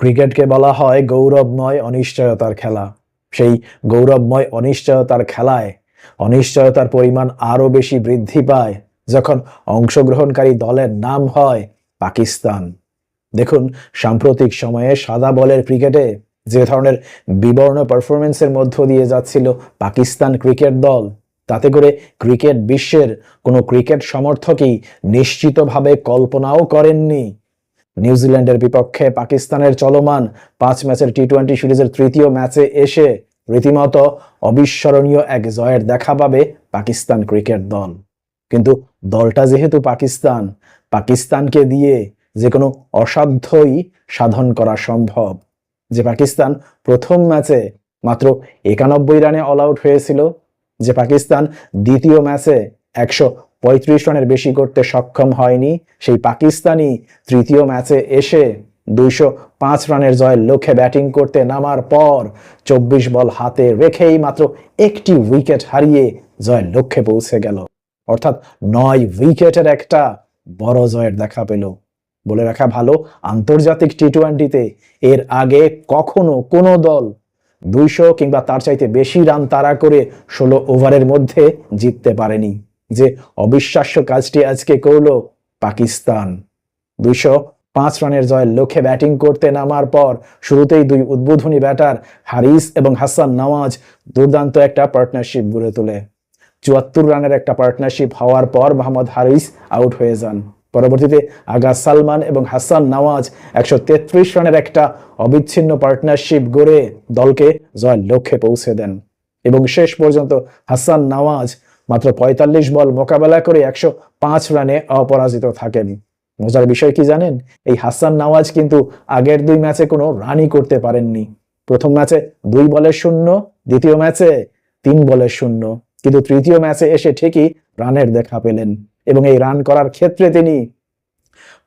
ক্রিকেটকে বলা হয় গৌরবময় অনিশ্চয়তার খেলা। সেই গৌরবময় অনিশ্চয়তার খেলায় অনিশ্চয়তার পরিমাণ আরও বেশি বৃদ্ধি পায় যখন অংশগ্রহণকারী দলের নাম হয় পাকিস্তান। দেখুন, সাম্প্রতিক সময়ে সাদা বলের ক্রিকেটে যে ধরনের বিবর্ণ পারফরমেন্সের মধ্য দিয়ে যাচ্ছিল পাকিস্তান ক্রিকেট দল, তাতে করে ক্রিকেট বিশ্বের কোনো ক্রিকেট সমর্থকই নিশ্চিতভাবে কল্পনাও করেননি। নিউজিল্যান্ডের বিপক্ষে পাকিস্তানের চলমান পাঁচ ম্যাচের টি টোয়েন্টি সিরিজের তৃতীয় ম্যাচে এসে রীতিমতো অবিস্মরণীয় এক জয়ের দেখা পাবে পাকিস্তান ক্রিকেট দল। কিন্তু দলটা যেহেতু পাকিস্তান, পাকিস্তানকে দিয়ে যে কোনো অসাধ্যই সাধন করা সম্ভব। যে পাকিস্তান প্রথম ম্যাচে মাত্র একানব্বই রানে অল আউট হয়েছিল, যে পাকিস্তান দ্বিতীয় ম্যাচে একশো পঁয়ত্রিশ রানের বেশি করতে সক্ষম হয়নি সেই পাকিস্তানি তৃতীয় ম্যাচে এসে দুইশো পাঁচ রানের জয়ের লক্ষ্যে ব্যাটিং করতে নামার পর চব্বিশ বল হাতে রেখেই মাত্র একটি উইকেট হারিয়ে জয়ের লক্ষ্যে পৌঁছে গেল। অর্থাৎ নয় উইকেটের একটা বড় জয়ের দেখা পেল। বলে রাখা ভালো, আন্তর্জাতিক টি টোয়েন্টিতে এর আগে কখনো কোনো দল দুইশো কিংবা তার চাইতে বেশি রান তাড়া করে ষোলো ওভারের মধ্যে জিততে পারেনি। যে অবিশ্বাস্য কাজটি আজকে করল পাকিস্তান। দুইশো পাঁচ রানের জয়ের লক্ষ্যে ব্যাটিং করতে নামার পর শুরুতেই দুই উদ্বোধনী ব্যাটার হারিস এবং হাসান নওয়াজ দুর্দান্ত একটা পার্টনারশিপ গড়ে তোলে। চুয়াত্তর রানের একটা পার্টনারশিপ হওয়ার পর মোহাম্মদ হারিস আউট হয়ে যান। পরবর্তীতে আগা সালমান এবং হাসান নওয়াজ একশো তেত্রিশ রানের একটা অবিচ্ছিন্ন পার্টনারশিপ গড়ে দলকে জয়ের লক্ষ্যে পৌঁছে দেন। এবং শেষ পর্যন্ত হাসান নওয়াজ মাত্র পঁয়তাল্লিশ বল মোকাবেলা করে একশো পাঁচ রানে অপরাজিত থাকেন। মজার বিষয় কি জানেন? এই হাসান নওয়াজ কিন্তু আগের দুই ম্যাচে কোনো রানই করতে পারেননি। প্রথম ম্যাচে দুই বলের শূন্য, দ্বিতীয় ম্যাচে তিন বলের শূন্য। কিন্তু তৃতীয় ম্যাচে এসে ঠিকই রানের দেখা পেলেন এবং এই রান করার ক্ষেত্রে তিনি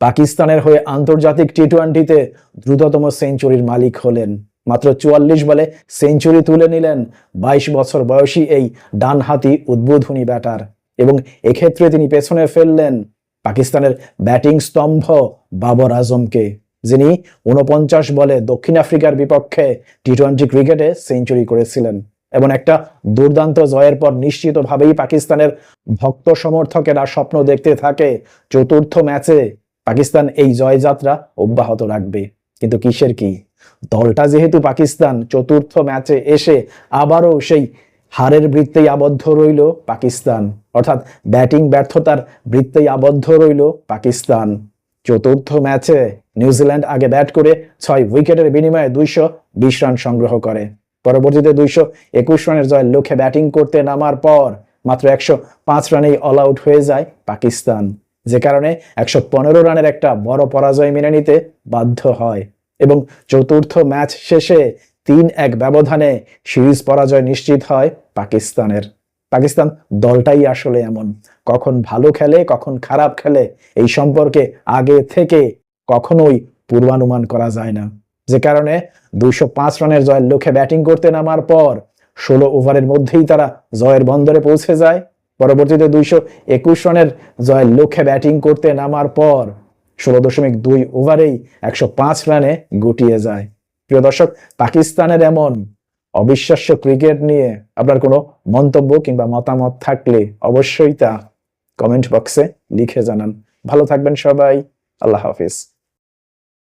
পাকিস্তানের হয়ে আন্তর্জাতিক টি টোয়েন্টিতে দ্রুততম সেঞ্চুরির মালিক হলেন। মাত্র চুয়াল্লিশ বলে সেঞ্চুরি তুলে নিলেন বাইশ বছর বয়সী এই ডানহাতি উদ্বোধনী ব্যাটার। এবং এক্ষেত্রে তিনি পেছনে ফেললেন পাকিস্তানের ব্যাটিং স্তম্ভ বাবর আজমকে, যিনি উনপঞ্চাশ বলে দক্ষিণ আফ্রিকার বিপক্ষে টি টোয়েন্টি ক্রিকেটে সেঞ্চুরি করেছিলেন। এবং একটা দুর্দান্ত জয়ের পর নিশ্চিতভাবেই পাকিস্তানের ভক্ত সমর্থকেরা স্বপ্ন দেখতে থাকে, চতুর্থ ম্যাচে পাকিস্তান এই জয়যাত্রা অব্যাহত রাখবে। কিন্তু কিসের কি? দলটা যেহেতু পাকিস্তান, চতুর্থ ম্যাচে এসে আবারও সেই হারের বৃত্তেই আবদ্ধ রইল পাকিস্তান। অর্থাৎ ব্যাটিং ব্যর্থতার বৃত্তেই আবদ্ধ রইল পাকিস্তান। চতুর্থ ম্যাচে নিউজিল্যান্ড আগে ব্যাট করে ছয় উইকেটের বিনিময়ে দুইশো বিশ রান সংগ্রহ করে। পরবর্তীতে দুইশো একুশ রানের জয়ের লক্ষ্যে ব্যাটিং করতে নামার পর মাত্র একশো পাঁচ রানেই অল আউট হয়ে যায় পাকিস্তান। যে কারণে একশো পনেরো রানের একটা বড় পরাজয় মেনে নিতে বাধ্য হয়। এবং চতুর্থ ম্যাচ শেষে তিন এক ব্যবধানে সিরিজ পরাজয় নিশ্চিত হয় পাকিস্তানের। পাকিস্তান দলটাই আসলে এমন। কখন ভালো খেলে, কখন খারাপ খেলে, এই সম্পর্কে আগে থেকে কখনোই পূর্বানুমান করা যায় না। যে কারণে দুইশো পাঁচ রানের জয়ের লক্ষ্যে ব্যাটিং করতে নামার পর ষোলো ওভারের মধ্যেই তারা জয়ের বন্দরে পৌঁছে যায়। পরবর্তীতে দুইশো একুশ রানের জয়ের লক্ষ্যে ব্যাটিং করতে নামার পর ষোলো দশমিক দুই ওভারেই একশো পাঁচ রানে গুটিয়ে যায়। প্রিয় দর্শক, পাকিস্তানের এমন অবিশ্বাস্য ক্রিকেট নিয়ে আপনার কোনো মন্তব্য কিংবা মতামত থাকলে অবশ্যই তা কমেন্ট বক্সে লিখে জানান। ভালো থাকবেন সবাই, আল্লাহ হাফিজ।